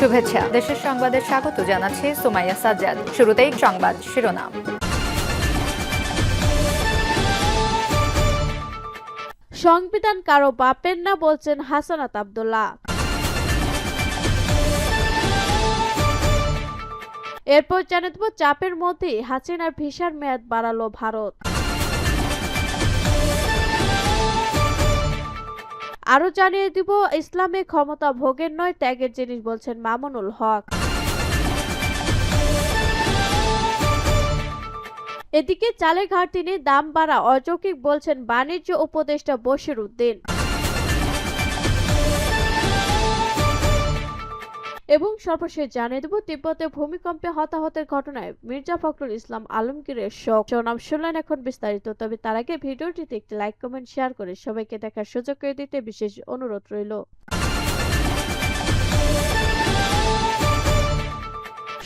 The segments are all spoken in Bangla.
শুভেচ্ছা। দেশের সংবাদে স্বাগত জানাচ্ছি সুমাইয়া সাজ্জাদ। শুরুতেই সংবাদ শিরোনাম। সংবিধান কারও বাপের না বলছেন হাসানাত আব্দুল্লাহ। এরপর জানিয়ে দেব, চাপের মধ্যেই হাসিনার ভিসার মেয়াদ বাড়ালো ভারত। আরও জানিয়ে দিব, ইসলামে ক্ষমতা ভোগের নয়, ত্যাগের জিনিস বলছেন মামুনুল হক। এদিকে চালের ঘাটতি নিয়ে দাম বাড়া অযৌক্তিক বলছেন বাণিজ্য উপদেষ্টা বশির উদ্দিন এবং সর্বশেষ জানিয়ে দেব, তিব্বতে ভূমিকম্পে হতাহতের ঘটনায় মির্জা ফখরুল ইসলাম আলমগীরের শোক। নাম শুনলেন এখন বিস্তারিত, তবে তার আগে ভিডিওটিতে একটি লাইক কমেন্ট শেয়ার করে সবাইকে দেখার সুযোগ করে দিতে বিশেষ অনুরোধ রইল।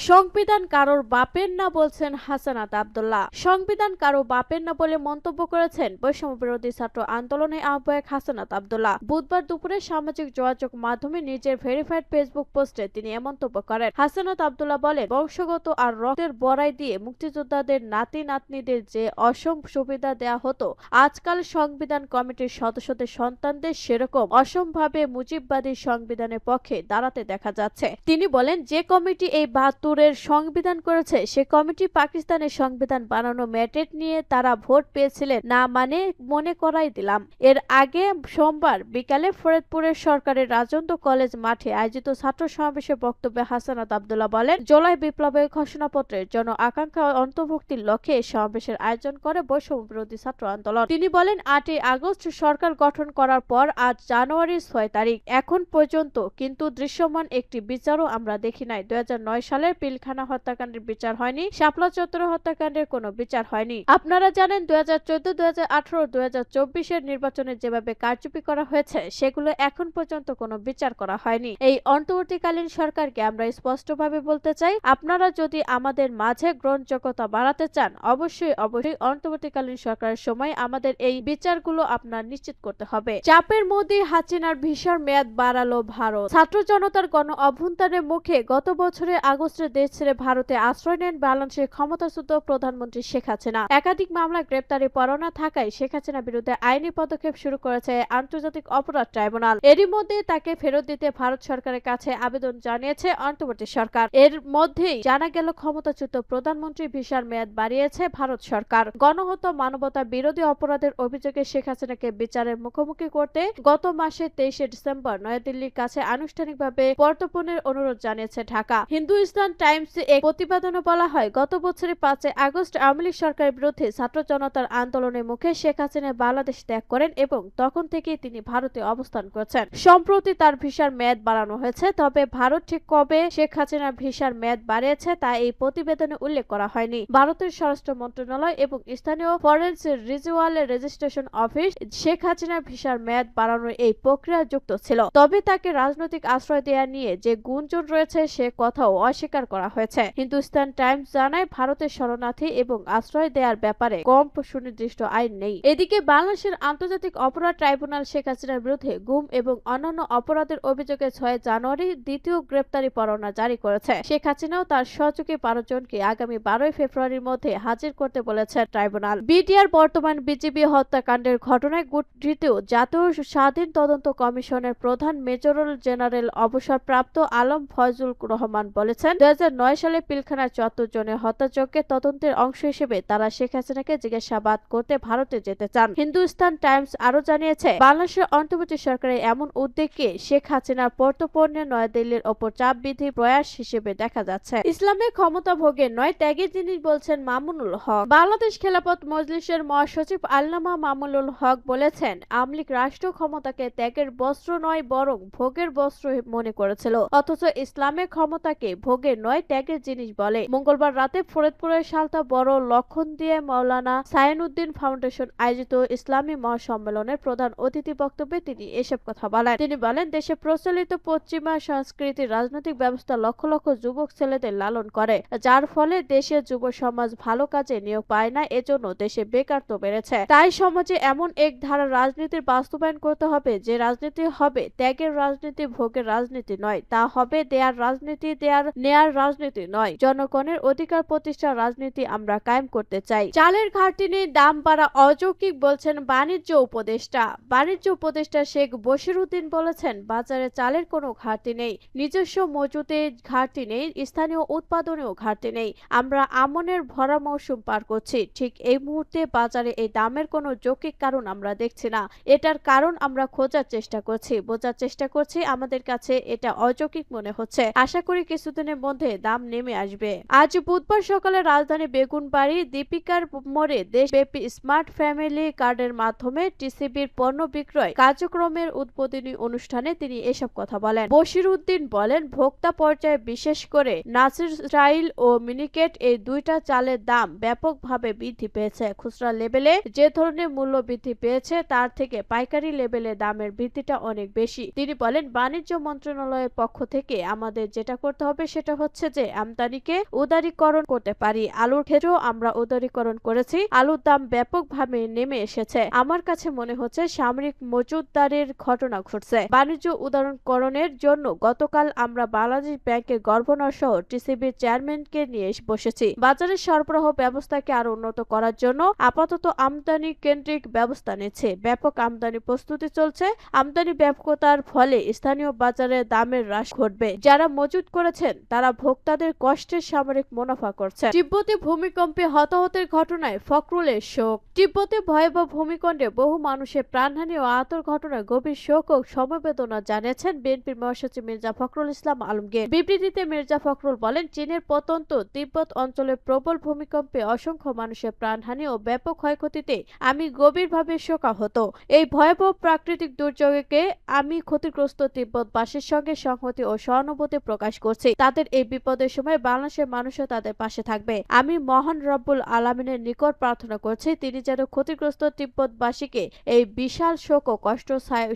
সংবিধান কারোর বাপের না বলছেন হাসানাত আব্দুল্লাহ। সংবিধান কারও বাপের না বলে মন্তব্য করেছেন বৈষম্য বিরোধী ছাত্র আন্দোলনের আহ্বায়ক হাসানাত আব্দুল্লাহ। বুধবার দুপুরে সামাজিক যোগাযোগ মাধ্যমে নিজের ভেরিফাইড ফেসবুক পোস্টে তিনি এ মন্তব্য করেন। হাসানাত আব্দুল্লাহ বলেন, বংশগত আর রক্তের বড়াই দিয়ে মুক্তিযোদ্ধাদের নাতি নাতনিদের যে অসম সুবিধা দেয়া হতো, আজকাল সংবিধান কমিটির সদস্যদের সন্তানদের সেরকম অসমভাবে মুজিববাদী সংবিধানের পক্ষে দাঁড়াতে দেখা যাচ্ছে। তিনি বলেন, যে কমিটি এই বাহাত্তরের সংবিধান করেছে। সে কমিটি পাকিস্তানের সংবিধান বানানো ম্যাটেট নিয়ে তারা ভোট পেয়েছিলেন। না মানে মনে করাই দিলাম। এর আগে সোমবার বিকালে ফরিদপুরের সরকারের রাজন্দ্র কলেজ মাঠে আয়োজিত ছাত্র সমাবেশে বক্তব্যে হাসানাত আব্দুল্লাহ বলেন, জুলাই বিপ্লবের ঘোষণাপত্রের জন আকাঙ্ক্ষা অন্তর্ভুক্তির লক্ষ্যে সমাবেশের আয়োজন করে বৈষম্য বিরোধী ছাত্র আন্দোলন। তিনি বলেন, আটই আগস্ট সরকার গঠন করার পর আজ জানুয়ারি ছয় তারিখ। এখন পর্যন্ত কিন্তু দৃশ্যমান একটি বিচারও আমরা দেখি নাই। দুই হাজার নয় সালের পিলখানা হত্যাকাণ্ডের বিচার হয়নি, শাপলা চত্বর হত্যাকাণ্ডের কোনো বিচার হয়নি। আপনারা জানেন দুই হাজার চোদ্দ, দুই হাজার আঠারো, দুই হাজার চব্বিশের নির্বাচনে যেভাবে কারচুপি করা হয়েছে, সেগুলো এখন পর্যন্ত কোনো বিচার করা হয়নি। এই অন্তর্বর্তীকালীন সরকারকে আমরা স্পষ্টভাবে বলতে চাই, আপনারা যদি আমাদের মাঝে গ্রহণযোগ্যতা বাড়াতে চান, অবশ্যই অবশ্যই অন্তর্বর্তীকালীন সরকারের সময় আমাদের এই বিচারগুলো আপনার নিশ্চিত করতে হবে। চাপের মধ্যে হাসিনার ভিসার মেয়াদ বাড়ালো ভারত। ছাত্র জনতার গণ অভ্যন্তরের মুখে গত বছরের আগস্টে দেশ ছেড়ে ভারতে আশ্রয় নেন বাংলাদেশের ক্ষমতাচ্যুত প্রধানমন্ত্রী শেখ হাসিনা। একাধিক মামলা গ্রেপ্তারি পরোয়ানা থাকায় শেখ হাসিনার বিরুদ্ধে আইনি পদক্ষেপ শুরু করেছে আন্তর্জাতিক অপরাধ ট্রাইব্যুনাল। এরই মধ্যে তাকে ফেরত দিতে ভারত সরকারের কাছে আবেদন জানিয়েছে অন্তর্বর্তী সরকার। এর মধ্যেই জানা গেল, ক্ষমতাচ্যুত প্রধানমন্ত্রী ভিসার মেয়াদ বাড়িয়েছে ভারত সরকার। গণহত্যা, মানবতা বিরোধী অপরাধের অভিযোগে শেখ হাসিনাকে বিচারের মুখোমুখি করতে গত মাসে তেইশে ডিসেম্বর নয়াদিল্লির কাছে আনুষ্ঠানিকভাবে প্রত্যর্পণের অনুরোধ জানিয়েছে ঢাকা। হিন্দুস্তান টাইমস এক প্রতিবেদনে বলা হয়, গত বছরের পাঁচে আগস্ট আওয়ামী লীগ সরকারের বিরুদ্ধে ছাত্র জনতার আন্দোলনের মুখে শেখ হাসিনা বাংলাদেশ ত্যাগ করেন এবং তখন থেকেই তিনি ভারতে অবস্থান করছেন। সম্প্রতি তার ভিসার মেয়াদ বাড়ানো হয়েছে, তবে ভারত ঠিক কবে শেখ হাসিনার ভিসার মেয়াদ বাড়িয়েছে তা এই প্রতিবেদনে উল্লেখ করা হয়নি। ভারতের স্বরাষ্ট্র মন্ত্রণালয় এবং স্থানীয় foreigners regional registration office Sheikh হাসিনার ভিসার মেয়াদ বাড়ানোর এই প্রক্রিয়া যুক্ত ছিল। তবে তাকে রাজনৈতিক আশ্রয় দেওয়া নিয়ে যে গুঞ্জন রয়েছে সে কথাও অস্বীকার করা হয়েছে। হিন্দুস্তান টাইমস জানায়, ভারতের শরণার্থী এবং আশ্রয় দেওয়ার ব্যাপারে কম সুনির্দিষ্ট আইন নেই। এদিকে বাংলাদেশের আন্তর্জাতিক অপরাধ ট্রাইব্যুনাল শেখ হাসিনার বিরুদ্ধে গুম এবং অন্যান্য অপরাধের অভিযোগে ছয় জানুয়ারি দ্বিতীয় গ্রেপ্তারি পরোয়ানা জারি করেছে। শেখ হাসিনাও তার সহযোগী বারো জনকে আগামী বারোই ফেব্রুয়ারির মধ্যে হাজির করতে বলেছে ট্রাইব্যুনাল। বিটিআর বর্তমান বিজিবি হত্যাকাণ্ডের ঘটনায় গঠিত জাতীয় স্বাধীন তদন্ত কমিশনের প্রধান মেজর জেনারেল অবসরপ্রাপ্ত আলম ফয়জুল রহমান বলেছেন, দুই সালে পিলখানার জনের হত্যাযজ্ঞে তদন্তের অংশ হিসেবে তারা শেখ হাসিনাকে জিজ্ঞাসাবাদ করতে ভারতে যেতে চান। হিন্দুস্তান টাইমস আরও জানিয়েছে, বাংলাদেশের অন্তর্বর্তী সরকারের এমন উদ্যোগকে শেখ হাসিনার পর্তপণ্যে নয়াদিল্লির ওপর চাপ বৃদ্ধি প্রয়াস হিসেবে দেখা যাচ্ছে। ইসলামের ক্ষমতা ভোগের নয় ত্যাগের জিনিস বলছেন মামুনুল হক। বাংলাদেশ খেলাপথ মজলিসের মহাসচিব আল্লামা মামুনুল হক বলেছেন আমলিক রাষ্ট্র ক্ষমতাকে ত্যাগের বস্ত্র নয়, বরং ভোগের বস্ত্র মনে করেছিল। অথচ ইসলামের ক্ষমতাকে ভোগের নয় ত্যাগের জিনিস বলে। মঙ্গলবার রাতে ফরিদপুরের সালতা বড় লক্ষণ দিয়ে মাওলানা সায়েনুদ্দিন ফাউন্ডেশন আয়োজিত ইসলামী মহাসম্মেলনের প্রধান অতিথি বক্তব্যে তিনি এসব কথা বলেন। তিনি বলেন, দেশে প্রচলিত পশ্চিমা সংস্কৃতি রাজনৈতিক ব্যবস্থা লক্ষ লক্ষ যুবক ছেলেদের লালন করে, যার ফলে দেশের যুব সমাজ ভালো কাজে নিয়োগ পায় না, এজন্য দেশে বেকারত্ব বেড়েছে। তাই সমাজে এমন এক ধারা রাজনীতির বাস্তবায়ন করতে হবে, যে রাজনীতি হবে ত্যাগের রাজনীতি, ভোগের রাজনীতি নয়, তা হবে দেয়ার রাজনীতি, দেয়ার নেয়ার রাজনীতি নয়, জনগণের অধিকার প্রতিষ্ঠার রাজনীতি আমরা কায়েম করতে চাই। চালের ঘাটতি নিয়ে দাম বাড়া অযৌক্তিক বলছেন বাণিজ্য উপদেষ্টা। বাণিজ্য উপদেষ্টা শেখ বশিরউদ্দিন বলেছেন, বাজারে চালের কোনো ঘাটতি নেই। নিজস্ব মজুতে ঘাটতি নেই, স্থানীয় উৎপাদনেও ঘাটতি নেই। আমরা আমনের ভরা মৌসুম পার করছি। ঠিক এই মুহূর্তে বাজারে এই দামের কোনো যৌক্তিক কারণ আমরা দেখছি না। এটার কারণ আমরা খোঁজার চেষ্টা করছি। বোঝার চেষ্টা করছি, আমাদের কাছে এটা অযৌক্তিক মনে হচ্ছে। আশা করি কিছুদিনের মধ্যে দাম নেমে আসবে। আজ বুধবার সকালে রাজধানী বেগুনবাড়ি দীপিকার মোড়ে দেশব্যাপী স্মার্ট ফ্যামিলি কার্ডের মাধ্যমে টিসিবির পণ্য বিক্রয় কার্যক্রমের উদ্বোধনী অনুষ্ঠানে তিনি এসব কথা বলেন। বশির উদ্দিন বলেন, ভোক্তা পর্যায়ে বিশেষ করে নাসির স্টাইল ও মিনিকেট এই দুইটা চালের দাম ব্যাপকভাবে বৃদ্ধি পেয়েছে। খুচরা লেভেলে যে ধরনের মূল্য বৃদ্ধি পেয়েছে, তার থেকে পাইকারি লেভেলে দামের বৃদ্ধিটা অনেক বেশি। তিনি বলেন, বাণিজ্য মন্ত্রণালয়ের পক্ষ থেকে আমাদের যেটা করতে হবে সেটা হচ্ছে যে আমদানিকে উদারীকরণ করতে পারি। আলুর ক্ষেত্রেও আমরা উদারীকরণ করেছি। আলুর দাম ব্যাপকভাবে নেমে এসেছে। আমার কাছে মনে হচ্ছে সামরিক মজুদদারের ঘটনা ঘটছে। বাণিজ্য উদারীকরণের জন্য গতকাল আমরা বাংলাদেশ ব্যাংকের গভর্নর সহ টিসিবির চেয়ারম্যানকে নিয়ে বসেছি। বাজারের সরবরাহ ব্যবস্থাকে আরও উন্নত করার জন্য আপাতত আমদানি কেন্দ্রিক ব্যবস্থা নিচ্ছে। ব্যাপক আমদানি প্রস্তুতি চলছে। আমদানি ব্যাপকতার ফলে স্থানীয় বাজারে দামের হ্রাস ঘটবে। যারা মজুত করেছেন, তারা ভোক্তাদের কষ্টের সামরিক মুনাফা করছে তিব্বতে ভূমিকম্পে হতাহতের ঘটনায় ফখরুলের শোক। তিব্বতে ভয়াবহ ভূমিকণ্ডে বহু মানুষের প্রাণহানি ও আহতর ঘটনায় গভীর শোক ও সমবেদনা জানিয়েছেন বিএনপির মহাসচিব মির্জা ফখরুল ইসলাম আলমগীর। বিবৃতিতে মির্জা ফখরুল বলেন, চীনের প্রত্যন্ত তিব্বত অঞ্চলে প্রবল ভূমিকম্পে অসংখ্য মানুষের প্রাণহানি ও ব্যাপক ক্ষয়ক্ষতিতে আমি গভীরভাবে শোকাহত। এই ভয়াবহ প্রাকৃতিক দুর্যোগকে আমি ক্ষতিগ্রস্ত তিব্বতবাসীর সঙ্গে সংহতি ও সহানুভূতি প্রকাশ করছি। তাদের এই বিপদের সময় বাংলাদেশের মানুষও তাদের পাশে থাকবে। আমি মহান রব্বুল আলমিনের নিকট প্রার্থনা করছি, তিনি যেন ক্ষতিগ্রস্ত তিব্বতবাসীকে এই বিশাল শোক ও কষ্ট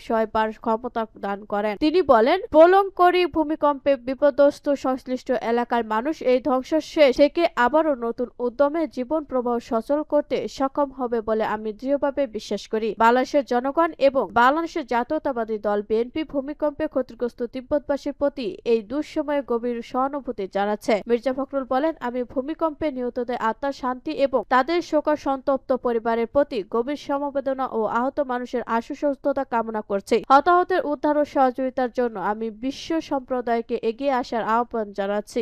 সয়বার ক্ষমতা দান করেন। তিনি বলেন প্রলঙ্করী ভূমিকম্পে বিপদস্ত সংশ্লিষ্ট এলাকার মানুষ এই ধ্বংসশেষ থেকে আবারও নতুন উদ্যমে জীবন প্রবাহ সচল করতে সক্ষম হবে বলে আমি দৃঢ়ভাবে বিশ্বাস করি। বাংলাদেশের জনগণ এবং বাংলাদেশের জাতীয়তাবাদী দল বিএনপি ভূমিকম্পে ক্ষতিগ্রস্ত তিব্বতবাসীর প্রতি এই দুঃসময়ে গভীর সহানুভূতি জানাচ্ছে, মির্জা ফখরুল বলেন, আমি ভূমিকম্পে নিহতদের আত্মার শান্তি এবং তাদের শোকা সন্তপ্ত পরিবারের প্রতি গভীর সমবেদনা ও আহত মানুষের আশু সুস্থতা কামনা করছি। হতাহতের উদ্ধার ও সহযোগিতার জন্য আমি বিশ্ব সম্প্রদায়কে এগিয়ে আসার আহ্বান জানাচ্ছি।